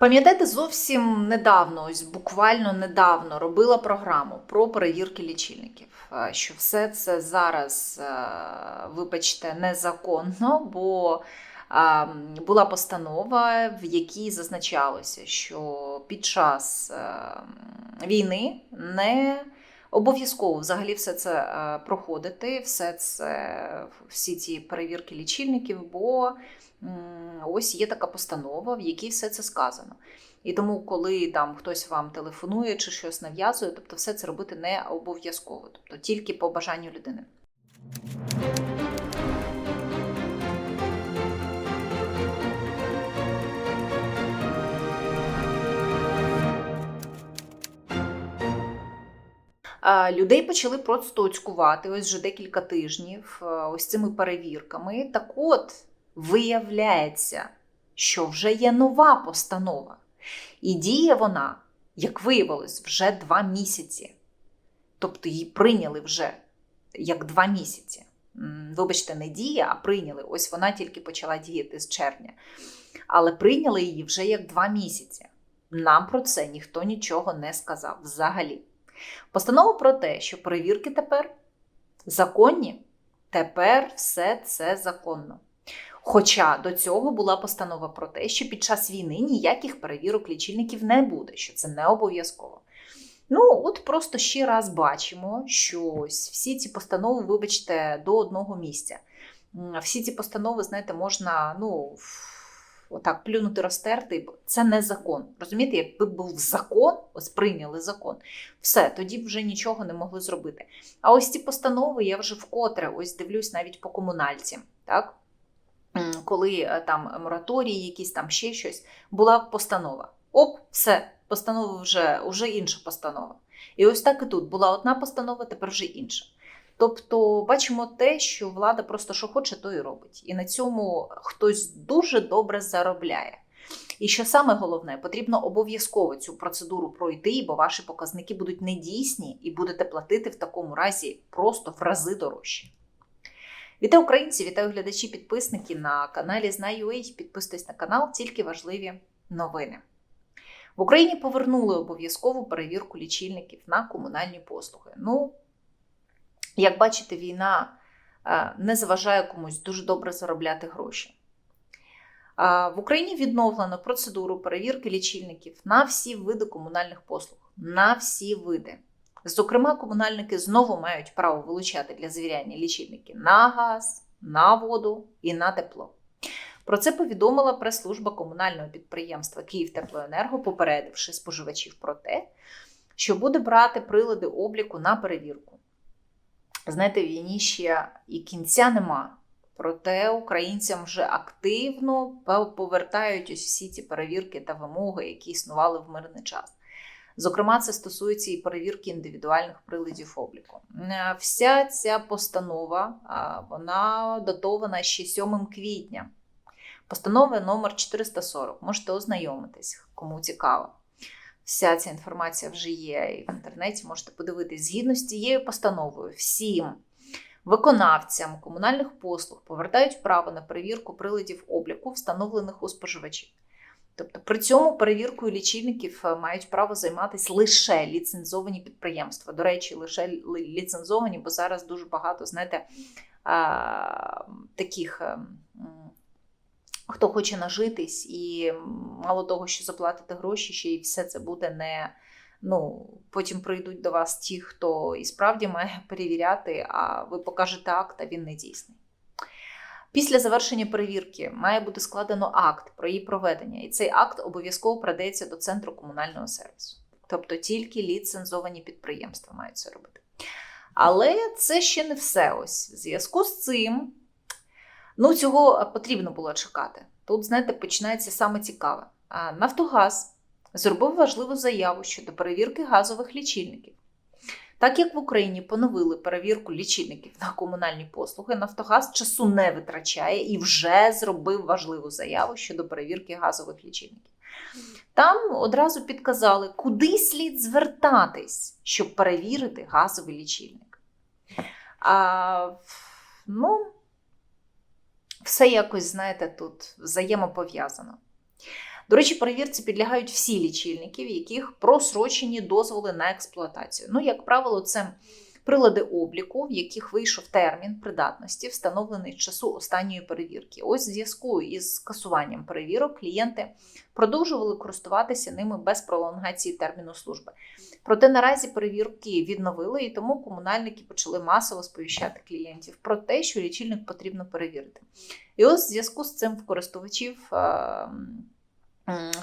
Пам'ятаєте, зовсім недавно, ось буквально недавно робила програму про перевірки лічильників. Е, Що все це зараз, е, вибачте, незаконно, бо е, була постанова, в якій зазначалося, що під час війни не обов'язково взагалі все це е, проходити, все це, всі ці перевірки лічильників, бо ось є така постанова, в якій все це сказано. І тому, коли там хтось вам телефонує чи щось нав'язує, тобто все це робити не обов'язково, тобто тільки по бажанню людини. Людей почали просто оцькувати ось вже декілька тижнів е, ось цими перевірками. Так от, виявляється, що вже є нова постанова. І діє вона, як виявилось, вже два місяці. Тобто її прийняли вже як два місяці. Вибачте, не діє, а прийняли. Ось вона тільки почала діяти з червня. Але прийняли її вже як два місяці. Нам про це ніхто нічого не сказав взагалі. Постанова про те, що перевірки тепер законні, тепер все це законно. Хоча до цього була постанова про те, що під час війни ніяких перевірок лічильників не буде, що це не обов'язково. Ну, от просто ще раз бачимо, що всі ці постанови, вибачте, до одного місця. Всі ці постанови, знаєте, можна, ну, отак плюнути, розтерти. Це не закон. Розумієте, якби був закон, ось прийняли закон, все, тоді б вже нічого не могли зробити. А ось ці постанови я вже вкотре ось дивлюсь навіть по комунальці. так? Коли е, там мораторії, якісь там ще щось, була постанова. Оп, все, постанова вже, вже інша постанова. І ось так і тут була одна постанова, тепер вже інша. Тобто бачимо те, що влада просто що хоче, то і робить. І на цьому хтось дуже добре заробляє. І що саме головне, потрібно обов'язково цю процедуру пройти, бо ваші показники будуть недійсні і будете платити в такому разі просто в рази дорожче. Вітаю українці, вітаю глядачі, підписники на каналі Знаю.ua. Підписуйтесь на канал, тільки важливі новини. В Україні повернули обов'язкову перевірку лічильників на комунальні послуги. Ну, як бачите, війна е, не заважає комусь дуже добре заробляти гроші. В Україні відновлено процедуру перевірки лічильників на всі види комунальних послуг. На всі види. Зокрема, комунальники знову мають право вилучати для звіряння лічильники на газ, на воду і на тепло. Про це повідомила прес-служба комунального підприємства «Київтеплоенерго», попередивши споживачів про те, що буде брати прилади обліку на перевірку. Знаєте, війні ще і кінця нема. Проте українцям вже активно повертають ось всі ці перевірки та вимоги, які існували в мирний час. Зокрема, це стосується і перевірки індивідуальних приладів обліку. Е, Вся ця постанова вона датована ще 7 квітня. Постанова номер 440. Можете ознайомитись, кому цікаво. Вся ця інформація вже є і в інтернеті. Можете подивитись. Згідно з цією постановою, всім виконавцям комунальних послуг повертають право на перевірку приладів обліку, встановлених у споживачів. Тобто при цьому перевіркою лічильників е, мають право займатися лише ліцензовані підприємства. До речі, лише ліцензовані, бо зараз дуже багато, знаєте, таких, е, м, хто хоче нажитись, і мало того, що заплатити гроші, ще й все це буде не. Ну, потім прийдуть до вас ті, хто і справді має перевіряти, а ви покажете акт, а він не дійсний. Після завершення перевірки має бути складено акт про її проведення, і цей акт обов'язково передається до центру комунального сервісу. Тобто тільки ліцензовані підприємства мають це робити. Але це ще не все. Ось в зв'язку з цим, ну цього потрібно було чекати. Тут, знаєте, починається саме цікаве. Нафтогаз зробив важливу заяву щодо перевірки газових лічильників. Так як в Україні поновили перевірку лічильників на комунальні послуги, Нафтогаз часу не витрачає і вже зробив важливу заяву щодо перевірки газових лічильників. Там одразу підказали, куди слід звертатись, щоб перевірити газовий лічильник. А, ну, все якось, знаєте, тут взаємопов'язано. До речі, перевірці підлягають всі лічильники, в яких просрочені дозволи на експлуатацію. Ну, як правило, це прилади обліку, в яких вийшов термін придатності, встановлений часу останньої перевірки. Ось в зв'язку із скасуванням перевірок клієнти продовжували користуватися ними без пролонгації терміну служби. Проте наразі перевірки відновили, і тому комунальники почали масово сповіщати клієнтів про те, що лічильник потрібно перевірити. І ось в зв'язку з цим в користувачів.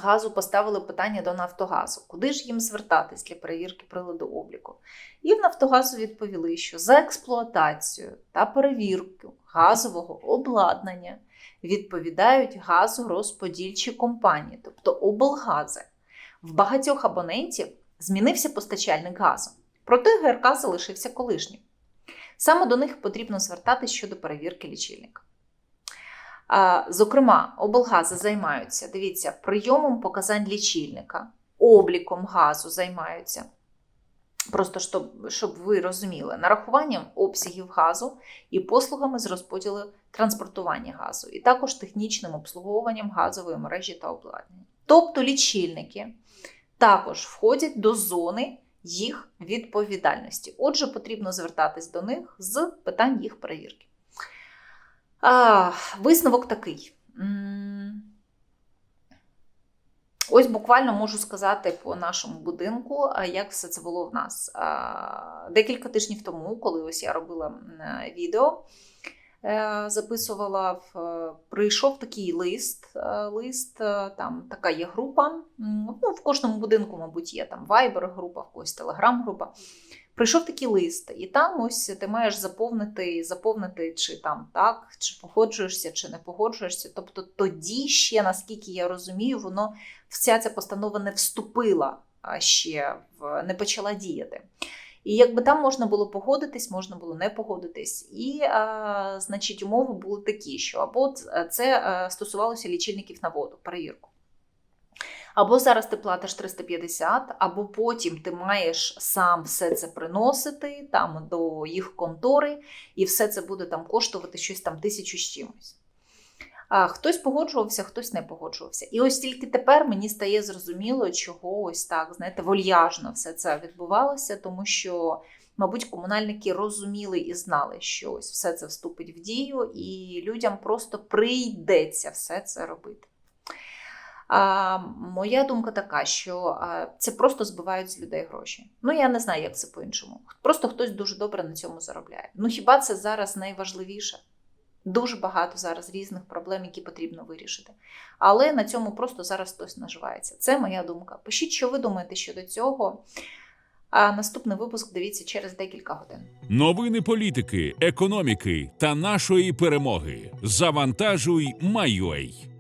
Газу поставили питання до Нафтогазу, куди ж їм звертатись для перевірки приладу обліку. І в Нафтогазу відповіли, що за експлуатацію та перевірку газового обладнання відповідають газорозподільчі компанії, тобто облгази. В багатьох абонентів змінився постачальник газу, проте ГРК залишився колишнім. Саме до них потрібно звертатись щодо перевірки лічильника. Зокрема, облгази займаються, дивіться, прийомом показань лічильника, обліком газу займаються. Просто щоб, щоб ви розуміли, нарахуванням обсягів газу і послугами з розподілу транспортування газу, і також технічним обслуговуванням газової мережі та обладнання. Тобто лічильники також входять до зони їх відповідальності. Отже, потрібно звертатись до них з питань їх перевірки. А, висновок такий. Ось буквально можу сказати по нашому будинку, як все це було в нас. Декілька тижнів тому, коли ось я робила е, відео, е, записувала, е, прийшов такий лист. Лист, там така є група. Ну, в кожному будинку, мабуть, є там Viber група, в когось Telegram група. Прийшов такий лист, і там ось ти маєш заповнити, заповнити, чи там так, чи погоджуєшся, чи не погоджуєшся. Тобто тоді ще, наскільки я розумію, воно вся ця постанова не вступила ще в не почала діяти. І якби там можна було погодитись, можна було не погодитись. І, а, значить, умови були такі, що або це стосувалося лічильників на воду, перевірку. Або зараз ти платиш 350, або потім ти маєш сам все це приносити там до їх контори, і все це буде там коштувати щось там тисячу з чимось. А, хтось погоджувався, хтось не погоджувався. І ось тільки тепер мені стає зрозуміло, чого ось так, знаєте, вольяжно все це відбувалося, тому що, мабуть, комунальники розуміли і знали, що ось все це вступить в дію, і людям просто прийдеться все це робити. А, моя думка така, що це просто збивають з людей гроші. Ну я не знаю, як це по-іншому. Просто хтось дуже добре на цьому заробляє. Ну хіба це зараз найважливіше? Дуже багато зараз різних проблем, які потрібно вирішити. Але на цьому просто зараз хтось наживається. Це моя думка. Пишіть, що ви думаєте щодо цього. А наступний випуск дивіться через декілька годин. Новини політики, економіки та нашої перемоги. Завантажуй, Майой.